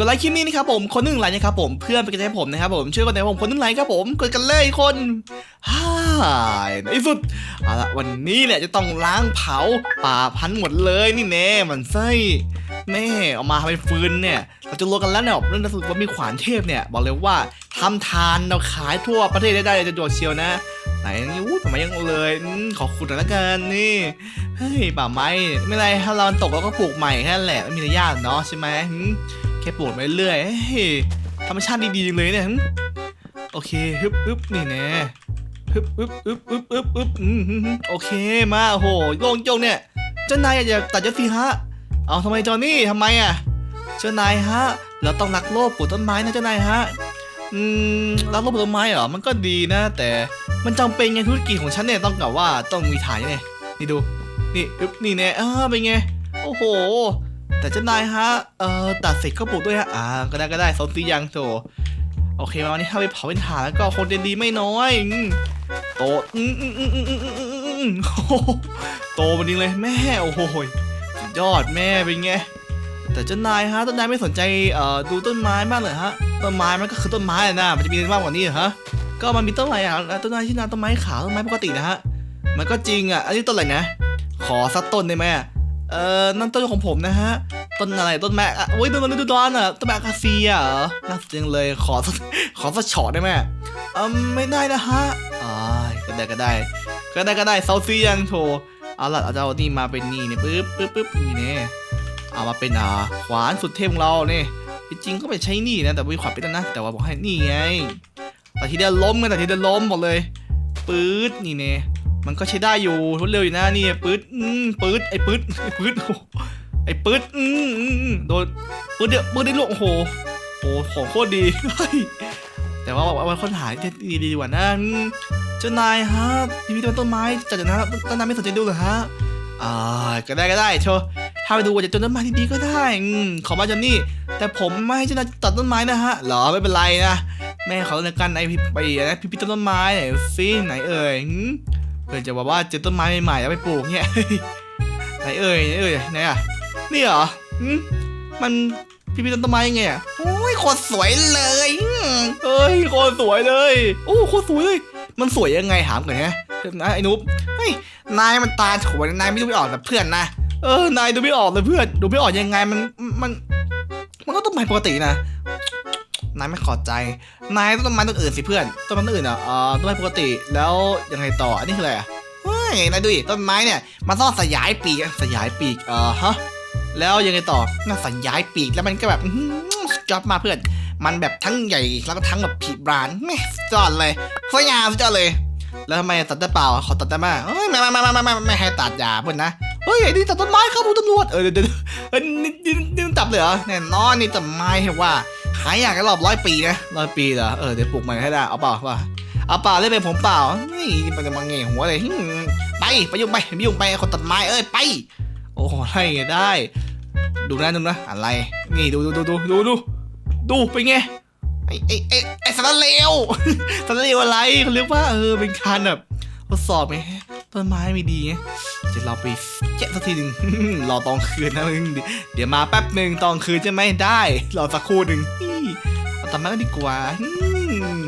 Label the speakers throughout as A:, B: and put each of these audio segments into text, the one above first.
A: กดไลค์คลิปนี้นะครับผมคนหนึ่งไลค์นะครับผมเพื่อนเป็นกำลังใจให้ผมนะครับผมช่วยกดไลค์ผมคนหนึ่งไลค์ครับผมกดกันเลยคนฮ่าในที่สุดเอาละวันนี้เนี่ยจะต้องล้างเผาป่าพันธุ์หมดเลยนี่แน่มันไส้แม่เอามาทำเป็นฟืนเนี่ย เราจะรวมกันแล้วเนี่ยเรื่องสุดว่ามีขวานเทพเนี่ยบอกเลยว่าทำทานเราขายทั่วประเทศได้ได้เลยจะโดวกเชียวนะไหนนี่อู้ทำไมยังเลยขอขุดหน่อยละกันนี่เฮ้ยป่าไม้ไม่ไรถ้าเราตกเราก็ปลูกใหม่แค่นั้นแหละไม่มีอะยาเนาะใช่ไหม แค่ปลูกไปเรื่อยเฮ้ยธรรมชาติดีๆเลยเนี่ยโอเคฮึบฮึบนี่แน่ฮึบฮึบฮึบฮึบฮึบฮึบฮึบฮึบโอเคมาโอ้โหโล่งโจงเนี่ย เจ้านายอยากจะตัดยศสิฮะ เอาทำไมจอนี่ทำไมอะ เจ้านายฮะ เราต้องรักโลกปลูกต้นไม้นะเจ้านายฮะ อืมรักโลกปลูกต้นไม้เหรอ มันก็ดีนะ แต่มันจำเป็นไงธุรกิจของฉันเนี่ยต้องกับว่าต้องมีฐานไงนี่ดู นี่อึบนี่แน่เออเป็นไง โอ้โห แต่เจ้านายฮะ เอ่อ ตัดเสร็จก็ปลูกด้วยฮะ อ่า ก็ได้ก็ได้สองสีย่างโถโอเคมาวันนี้ถ้าไปเผาเป็นถ่านแล้วก็คนเดนดีไม่น้อยโตอืมอมโตมันจริงเลยแม่โอ้โหยอดแม่เป็นไงแต่เจ้านายฮะเจ้านายไม่สนใจเอ่อดูต้นไม้บ้างเลยฮะต้นไม้มันก็คือต้นไม้แะนะมันจะมีอะไรมากกว่านี้หรอฮะก็มันมีต้นอะไรอะต้นไม้ที่นาต้นไม้ขาวต้นไม้ปกตินะฮะมันก็จริงอะอันนี้ต้นอะไรนะ ขอสักต้นได้ไหม เอ่อนั่นต้นของผมนะฮะ ต้นอะไรต้นแม่อะโอ้ยต้นมันดูร้อนอะต้นแม่อาคาเซียเหรอน่าสนใจจังเลยขอสักขอสักช็อตได้ไหมเอ่อไม่ได้นะฮะอ่าก็ได้ก็ได้ ก็ได้ก็ได้เซาซียังโถเอาล่ะเอาเจ้านี่มาเป็นนี่เนี่ยปึ๊บปึ๊บปึ๊บนี่เนี่ยเอามาเป็นอ่าขวานสุดเทพของเราเนี่ยจริงๆก็ไปใช้นี่นะแต่ไมีขวานเป็นนะแต่ว่าบอกให้นี่ไงแต่ทีเดียวล้มกันแต่ทีเดียวล้มหมดเลยปื๊ดนี่เนี่ย มันก็ใช้ได้อยู่รวดเร็วอยู่นะนี่ปื๊ดอืมปื๊ดไอ้ปื๊ดไอ้ปื๊ดโอ้โหไอ้ปื๊ดอืมอืมอืมโดนปื๊ดเดียวปื๊ดได้ลูกโอ้โหโอ้โหของโคตรดีแต่ว่าเอาไว้ค้นหาที่ดีดีกว่านะเจ้านายฮะทีวีต้นไม้จัดจากนั้นต้นไม้ไม่สนใจดูเหรอฮะอ่าก็ได้ก็ได้โชว์ถ้าไปดูว่าจะต้นไม้ที่ดีก็ได้อืมขอมาจนนี่ แต่ผมไม่ให้เจ้านายตัดต้นไม้นะฮะหรอไม่เป็นไรนะแม่เขาเลยกันไอพี่ไปนะพิพิธต้นไม้ไหนซิไหนเอ่ยหืม เพื่อจะบอกว่าเจอต้นไม้ใหม่ๆแล้วไปปลูกเนี่ยไหนเอ่ยไหนเอ่ยไหนอะนี่เหรอหืมมันพิพิธต้นไม้ยังไงอะโอ้ยโคตรสวยเลยอืมเอ้ยโคตรสวยเลยโอ้โคตรสวยเลย มันสวยยังไงถามก่อนนะนะไอ้นุ๊บเฮ้ยนายมันตาโฉวยนายไม่ดูไม่ออกแต่เพื่อนนะเออนายดูไม่ออกเลยเพื่อนดูไม่ออกยังไงมันมัน มันก็ต้นไม้ปกตินะ นายไม่ขอใจ นายต้นไม้ต้นอื่นสิเพื่อน ต้นไม้ต้นอื่นอะเอ่อต้นไม้ปกติ แล้วยังไงต่อ อันนี้คืออะไรอะ เฮ้ย นายดูดิ ต้นไม้เนี่ย มันต้องสยายปีก สยายปีก เอ่อฮะ แล้วยังไงต่อน่าสยายปีก แล้วมันก็แบบอื้อหือสุดยอดมาเพื่อน มันแบบทั้งใหญ่ แล้วก็ทั้งแบบผีบรานแม่สุดยอดเลยสวยงามสุดยอดเลย แล้วทำไมตัดได้เปล่า ขอตัดได้ไหมเฮ้ยไม่ไม่ไม่ไม่ไม่ไม่ไม่ให้ตัดยาเพื่อนนะเฮ้ยไอ้นี่ตัดต้นไม้ครับคุณตำรวจ เออเดี๋ยวเดี๋ยวเฮ้ยนี่นี่นี่มันจับเลยเหรอแน่นอนนี่ต้นไม้เห็นว่า หายอยากกันรอบร้อยปีนะร้อยปีเหรอเออเดี๋ยวปลูกใหม่ให้ได้เอาเปล่าว่าเอาเปล่าเล่นเป็นผมเปล่านี่มันจะมาเงยหัวเลยไปไปยุ่งไปไปยุ่งไปคนตัดไม้เอ้ยไป โอ้โหให้ได้ ดูนะดูนะอะไร นี่ดูดูดูดูดูดูดูเป็นไงไอ้ไอ้ไอ้ไอ้สารเลวสารเลวอะไรเขาเรียกว่าเออเป็นการแบบทดสอบไงต้นไม้ไม่ดีไงจะเราไปแกะสักทีหนึ่งรอตอนคืนนะมึงเดี๋ยวมาแป๊บหนึ่งตอนคืนจะไหมได้รอสักครู่หนึ่ง ต้นไม้ก็ดีกว่าอืม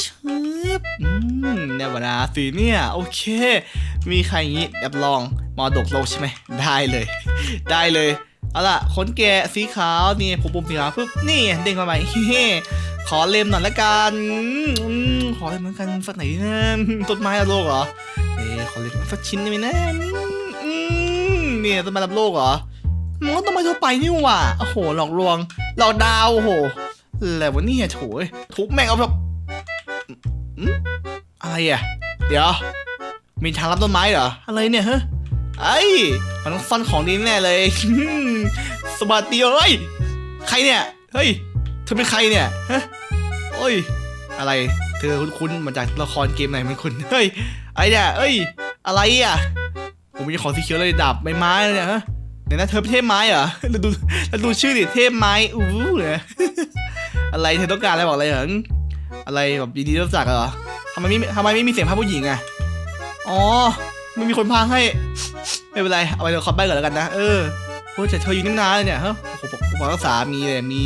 A: ชืบอืมเนี่ยเวลาสีเนี่ย โอเค มีใครอย่างงี้รับรองมอดกโลกใช่ไหม ได้เลย ได้เลย เอาล่ะขนแกะสีขาวนี่ผมปุ่มสีขาวปุ๊บ นี่เด้งมาใหม่เฮ้ขอเล็มหน่อยละกันอืมขอเล็มเหมือนกันสักไหนดีนะต้นไม้ระโลกเหรอ เอ๊ะขอเล็มสักชิ้นได้ไหมนะอืมเนี่ยต้นไม้รับโลกเหรอ มันก็ต้นไม้ทั่วไปนี่หว่า โอ้โห หลอกลวง หลอกดาว โอ้โหแล้ววันนี้โถยทุบแม่งเอาแบบอืมอะไรอะ เดี๋ยว มีทางรับต้นไม้เหรอ อะไรเนี่ยฮะไอ้ยมันต้องซ่อนของดีแน่เลย สวัสดีเฮ้ย ใครเนี่ย เฮ้ย เธอเป็นใครเนี่ย ฮะ โอ้ย อะไร เธอคุ้นๆมาจากละครเกมไหนมันคุณเฮ้ย ไอ้เนี่ยเอ้ย อะไรอะ ผมมีของสีเขียวเลยดาบใบไม้เนี่ยฮะ เดี๋ยวนะเธอเป็นเทพไม้เหรอแล้วดูแล้วดูชื่อดิเทพไม้อู้เนี่ยอะไรเธอต้องการอะไรบอกอะไรเหรออะไรแบบยินดีรู้จักเหรอทำไมไม่ทำไมไม่มีเสียงภาพผู้หญิงอะอ๋อไม่มีคนพางให้ ไม่เป็นไร เอาไปเดี๋ยวขอใบก่อนแล้วกันนะ เออโอ้แต่เธออยู่ตั้งนานเลยเนี่ยฮะโอ้โหผมรักษามีเลยมี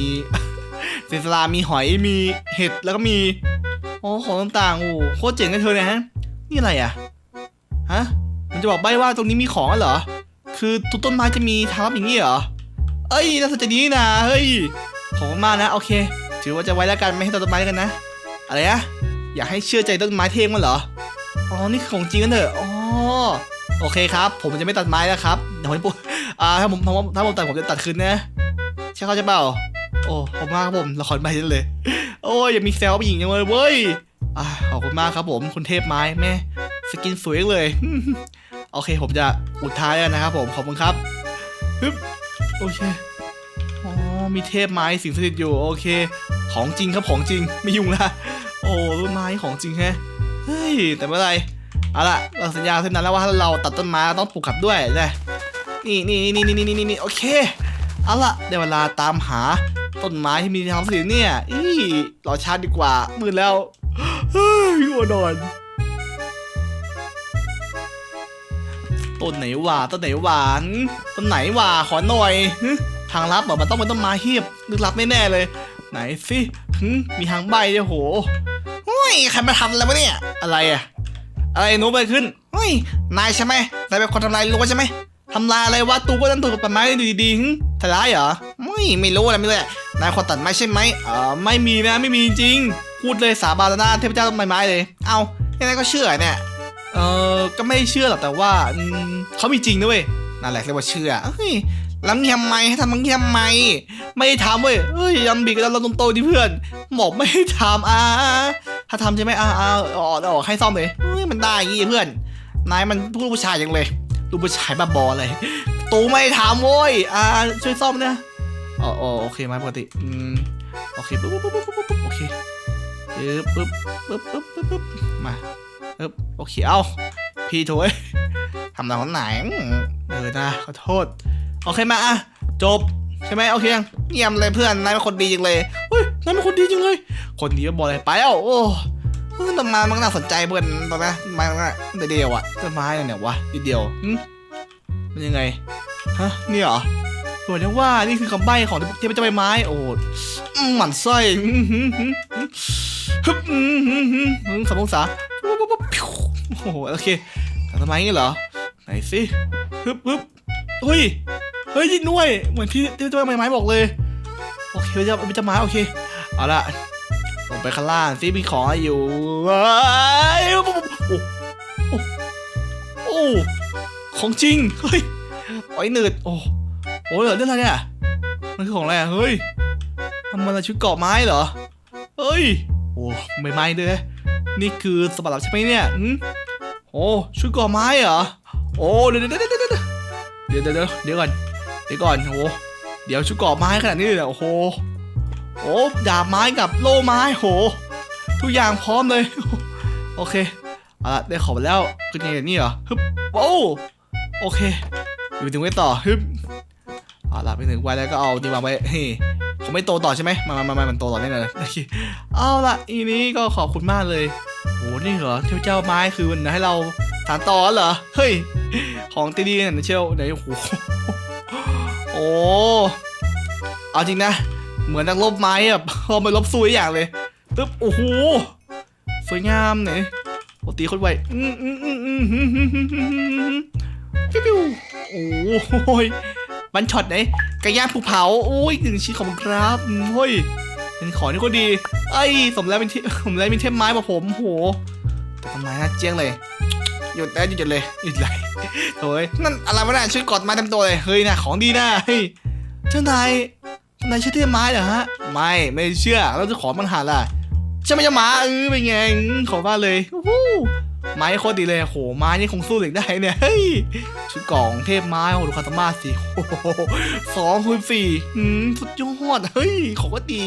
A: เซนสลามีหอยมีเห็ดแล้วก็มีอ๋อของต่างๆโอ้โหโคตรเจ๋งเลยเธอเนี่ยฮะ นี่อะไรอะฮะมันจะบอกใบว่าตรงนี้มีของเหรอ คือทุกต้นไม้จะมีทางลับอย่างนี้เหรอ เอ้ยน่าสนใจดีนี่นะเฮ้ยขอบมากนะโอเค ถือว่าจะไว้แล้วกันไม่ให้ตัดต้นไม้กันนะ อะไรอะอยากให้เชื่อใจต้นไม้เท่งมันเหรอ อ๋อ นี่ของจริงกันเถอะ อ๋อ โอเคครับ ผมจะไม่ตัดไม้แล้วครับ เดี๋ยวผมปุ๊อ่าถ้าผมถ้าผมถ้าผมตัดผมจะตัดคืนนะ ใช่เขาใจะเปล่า โอ้ขอบมากครับผมละครใบนั้นเลย โอ้ยอย่ามีแซวผู้หญิงยังเลยเว้ย อ่าขอบคุณมากครับผมคุณเทพไม้แม่สกินสวยเลย โอเคผมจะอุดท้ายแล้วนะครับผมขอบคุณครับฮึบโอเคอ๋อมีเทพไม้สิงสถิตอยู่โอเค ของจริงครับของจริงไม่ยุ่งละโอ้ต้นไม้ของจริงแฮะเฮ้ยแต่ไม่เป็นไรเอาล่ะเราสัญญาเท่านั้นแล้วว่าถ้าเราตัดต้นไม้ต้องปลูกกลับด้วยนะนี่นี่นี่นี่นี่นี่นี่โอเคเอาล่ะได้เวลาตามหาต้นไม้ที่มีทางสิเนี่ย อีรอช้าดีกว่ามืดแล้วเฮ้ยหัวนอน ต้นไหนวะต้นไหนหวานต้นไหนวะขอหน่อยทางลับเหรอมันต้องเป็นต้นไม้เฮียบลึกลับแน่ๆเลย ไหนสิมีทางใบด้วยโหเฮ้ยใครมาทำอะไรวะเนี่ยอะไรอะอะไรหนูไปขึ้นเฮ้ยนายใช่ไหมนายเป็นคนทำลายรั้วใช่ไหมทำลายอะไรวะตูก็ต้งถูกับต้นไม้ดูดีๆหึทำร้ายเหรอไม่ไม่รู้อะไรไม่รู้อะนายคนตัดไม้ใช่ไหมเออไม่มีนะไม่มีจริงพูดเลยสาบานหน้าเทพเจ้าต้นไม้ไม้เลย เอายังไงก็เชื่อเนี่ยเออ ก็ไม่เชื่อหรอกแต่ว่าเขามีจริงนะเว้ยนั่นแหละเรียกว่าเชื่อเฮ้ยแล้วมีทำไมให้ทำมังทำไมไม่ทำเว้ยเฮ้ยยำบีกแล้วเราตรงโตดิเพื่อนบอกไม่ทำอ่าถ้าทำใช่ไหมอ่าอ่าออกออกให้ซ่อมเลยเฮ้ยมันได้อย่างงี้เพื่อนนายมันพูดผู้ชายจังเลยดูผู้ชายบ้าบอเลยตูไม่ทำโว้ยอ่าช่วยซ่อมนะอ๋ออ๋อโอเคไหมปกติอืมโอเคปุ๊บปุ๊บปุ๊บปุ๊บปุ๊บโอเคปึ๊บปึ๊บปึ๊บปึ๊บปึ๊บปึ๊บมาเอบโอเคเอา พี่โถยทำอะไรของไหนเออนะขอโทษ โอเคมาอะจบใช่ไหมโอเคยังเยี่ยมเลยเพื่อนนายเป็นคนดีจังเลยเฮ้ยนายเป็นคนดีจังเลย คนดีก็บอกเลยไปแล้วโอ้เฮ้ยต้นไม้มันน่าสนใจเพื่อนตอนนี้ต้นไม้มันก็แต่เดียวอะต้นไม้เนี่ยเนี่ยวะนิดเดียวหึมันยังไงฮะนี่เหรอบอกนะว่านี่คือคำใบ้ของเทพเจ้าใบไม้โอ้หมันไส้อื้อหือหือฮึบอืมหืมหืมหืมสามองศาโอ้โหโอเค ต่ทำไมงี้เหรอ ไหนสิฮึบฮึบเฮ้ย เฮ้ยยิงด้วย เหมือนที่ที่ตัวไม้ไม้บอกเลย โอเคจะเป็นจะไม้โอเค เอาละลงไปข้างล่างซิมีของอยู่โอ้โอ้ของจริง เฮ้ยอ้อยหนืดโอ้โอ้ยเรื่องอะไรเนี่ย มันคือของอะไรเฮ้ยทำมันอะไรชุดเกาะไม้เหรอ เฮ้ย โอ้ไม่ไม้ด้วยนี่คือสมบัติลับใช่ไหมเนี่ยอืม โอ้ชุดก่อไม้เหรอโอ้เดี๋ยวเดี๋ยวเดี๋ยวเดี๋ยวเดี๋ยวเดี๋ยวเดี๋ยวก่อนเดี๋ยวก่อนโอ้เดี๋ยวชุดก่อไม้ขนาดนี้เลยเหรอโอ้โหโอ้ดาบไม้กับโล่ไม้โห ทุกอย่างพร้อมเลย โอเคเอาละได้ของแล้วคือไงเนี่ยนี่เหรอฮึบโอ้โอเคอยู่ถึงไว้ต่อฮึบเอาละไปถึงไว้แล้วก็เอาดีวางไว้เฮ้ผมไม่โตต่อใช่ไหมมามามามามันโตต่อแน่เลยโอเคเอาละอีนี้ก็ขอบคุณมากเลย โหนี่เหรอเทวเจ้าไม้คือมันให้เราสานต่อเหรอเฮ้ยของตีดีเนี่ยเชลไหนโอ้โหโอ้เอาจริงนะ เหมือนนักลบไม้แบบเอาไปลบซุยอย่างเลยตึ๊บโอ้โหสวยงามเนี่ยโอตีคนไวปิ้วปิ้วโอ้ยมันช็อตไหนกระย่างภูเผาโอ้ยหนึ่งชี้นของครับโอ้ย เป็นของที่ก็ดีไอ้ย สมแล้วเป็นที่ผมแล้วเป็นเทพไม้มาผมโหแต่ทำไมนะเจียงเลย หยุดแล้วหยุดเลยหยุดเลยโอ้ยนั่นอะไรวะเนี่ยชุดกอดไม้เต็มตัวเลย เฮ้ยนะของดีนะเฮ้ยเจ้านายนายเชื่อเทพไม้เหรอฮะ ไม่ ไม่เชื่อ เราจะขอมันหาล่ะใช่ไหมเจ้าหมาเออเป็นไง ขอบ้านเลยวู้ไม้โคตรดีเลยโหไม้นี่คงสู้เหล็กได้เนี่ยเฮ้ยชุดกล่องเทพไม้โอ้โหดูคาตามาสิโอ้โหสองคูณสี่อืมสุดยอดเฮ้ยของก็ดี